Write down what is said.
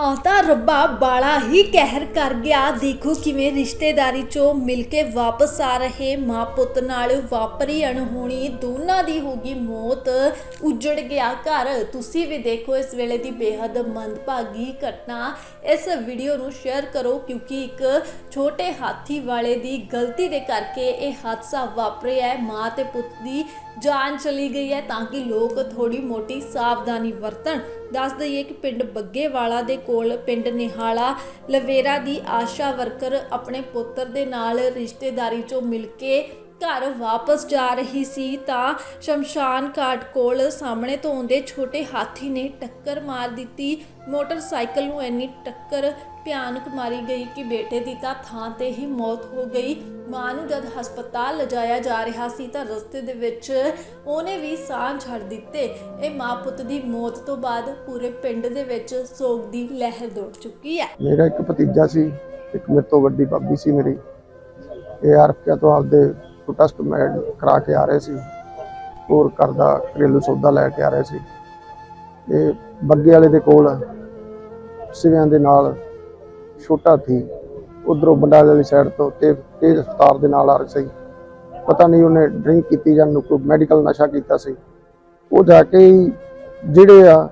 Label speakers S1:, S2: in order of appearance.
S1: ਆ ਤਾਂ ਰੱਬਾ ਬਾਲਾ ਹੀ ਕਹਿਰ ਕਰ ਗਿਆ। ਦੇਖੋ ਕਿਵੇਂ ਰਿਸ਼ਤੇਦਾਰੀ ਚੋਂ ਮਿਲ ਕੇ ਵਾਪਸ ਆ ਰਹੇ ਮਾਂ ਪੁੱਤ ਨਾਲ। ਵਾਪਰੀ ਅਣਹੋਣੀ ਦੋਨਾਂ ਦੀ ਹੋ ਗਈ ਮੌਤ। ਉਜੜ ਗਿਆ ਘਰ। ਤੁਸੀਂ ਵੀ ਦੇਖੋ ਇਸ ਵੇਲੇ ਦੀ ਬੇहद ਮੰਦਭਾਗੀ ਘਟਨਾ। ਇਸ ਵੀਡੀਓ ਨੂੰ ਸ਼ੇਅਰ ਕਰੋ ਕਿਉਂਕਿ ਇੱਕ ਛੋਟੇ ਹਾਥੀ ਵਾਲੇ ਦੀ ਗਲਤੀ ਦੇ ਕਰਕੇ ਇਹ ਹਾਦਸਾ ਵਾਪਰਿਆ ਹੈ। ਮਾਂ ਤੇ ਪੁੱਤ ਦੀ ਜਾਨ ਚਲੀ ਗਈ ਹੈ ਤਾਂ ਕਿ ਲੋਕ ਥੋੜੀ ਮੋਟੀ ਸਾਵਧਾਨੀ ਵਰਤਣ। ਦੱਸ ਦਈਏ ਕਿ ਪਿੰਡ ਬੱਗੇਵਾਲਾ ਦੇ ਕੋਲ ਪਿੰਡ ਨਿਹਾਲਾ ਲਵੇਰਾ ਦੀ ਆਸ਼ਾ ਵਰਕਰ ਆਪਣੇ ਪੁੱਤਰ ਦੇ ਨਾਲ ਰਿਸ਼ਤੇਦਾਰੀ ਚੋਂ ਮਿਲ ਕੇ ਘਰ ਵਾਪਸ ਜਾ ਰਹੀ ਸੀ ਤਾਂ ਸ਼ਮਸ਼ਾਨ ਘਾਟ ਕੋਲ ਸਾਹਮਣੇ ਤੋਂ ਆਉਂਦੇ ਛੋਟੇ ਹਾਥੀ ਨੇ ਟੱਕਰ ਮਾਰ ਦਿੱਤੀ। ਮੋਟਰਸਾਈਕਲ ਨੂੰ ਇੰਨੀ ਟੱਕਰ ਭਿਆਨਕ ਮਾਰੀ ਗਈ ਕਿ ਬੇਟੇ ਦੀ ਤਾਂ ਥਾਂ ਤੇ ਹੀ ਮੌਤ ਹੋ ਗਈ। ਮਾਂ ਨੂੰ ਜਦ ਹਸਪਤਾਲ ਲਿਜਾਇਆ ਜਾ ਰਿਹਾ ਸੀ ਤਾਂ ਰਸਤੇ ਦੇ ਵਿੱਚ ਉਹਨੇ ਵੀ ਸਾਹ ਛੱਡ ਦਿੱਤੇ। ਇਹ ਮਾਂ ਪੁੱਤ ਦੀ ਮੌਤ ਤੋਂ ਬਾਅਦ ਪੂਰੇ ਪਿੰਡ ਦੇ ਵਿੱਚ ਸੋਗ ਦੀ ਲਹਿਰ ਦੌੜ ਚੁੱਕੀ ਹੈ।
S2: ਮੇਰਾ ਇੱਕ ਭਤੀਜਾ ਸੀ, ਇੱਕ ਮੇਰੇ ਤੋਂ ਵੱਡੀ ਭਾਬੀ ਸੀ ਮੇਰੀ। ਇਹ ਆਰਪੀਆ ਤੋਂ ਆਪਦੇ ਟੈਸਟ ਮੈਡ ਕਰਾ ਕੇ ਆ ਰਹੇ ਸੀ। ਹੋਰ ਘਰ ਦਾ ਘਰੇਲੂ ਸੌਦਾ ਲੈ ਕੇ ਆ ਰਹੇ ਸੀ। ਇਹ ਬੱਗੇ ਵਾਲੇ ਦੇ ਕੋਲ ਸਿਵਿਆਂ ਦੇ ਨਾਲ ਛੋਟਾ ਥੀ ਉਧਰੋਂ ਬੰਡਾਲੇ ਵਾਲੀ ਸਾਈਡ ਤੋਂ ਤੇ ਤੇਜ਼ ਰਫ਼ਤਾਰ ਦੇ ਨਾਲ ਆ ਰਿਹਾ ਸੀ। ਪਤਾ ਨਹੀਂ ਉਹਨੇ ਡਰਿੰਕ ਕੀਤੀ ਜਾਂ ਨੂੰ ਕੋਈ ਮੈਡੀਕਲ ਨਸ਼ਾ ਕੀਤਾ ਸੀ। ਉਹ ਜਾ ਕੇ ਹੀ ਜਿਹੜੇ ਆ